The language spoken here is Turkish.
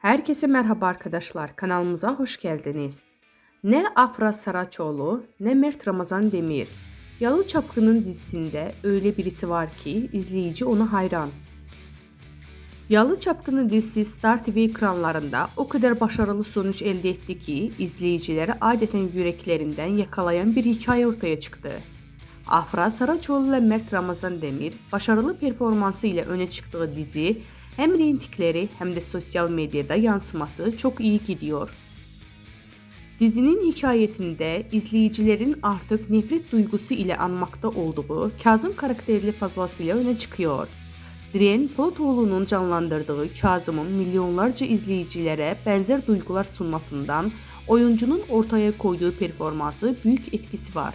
Herkese merhaba arkadaşlar. Kanalımıza hoş geldiniz. Ne Afra Saraçoğlu ne Mert Ramazan Demir. Yalı Çapkın'ın dizisinde öyle birisi var ki izleyici ona hayran. Yalı Çapkın'ın dizisi Star TV ekranlarında o kadar başarılı sonuç elde etti ki izleyicileri adeten yüreklerinden yakalayan bir hikaye ortaya çıktı. Afra Saraçoğlu ile Mert Ramazan Demir başarılı performansı ile öne çıktığı dizi hem reytingleri hem de sosyal medyada yansıması çok iyi gidiyor. Dizinin hikayesinde izleyicilerin artık nefret duygusu ile anmakta olduğu Kazım karakterli fazlasıyla öne çıkıyor. Diren Polatoğlu'nun canlandırdığı Kazım'ın milyonlarca izleyicilere benzer duygular sunmasından oyuncunun ortaya koyduğu performansı büyük etkisi var.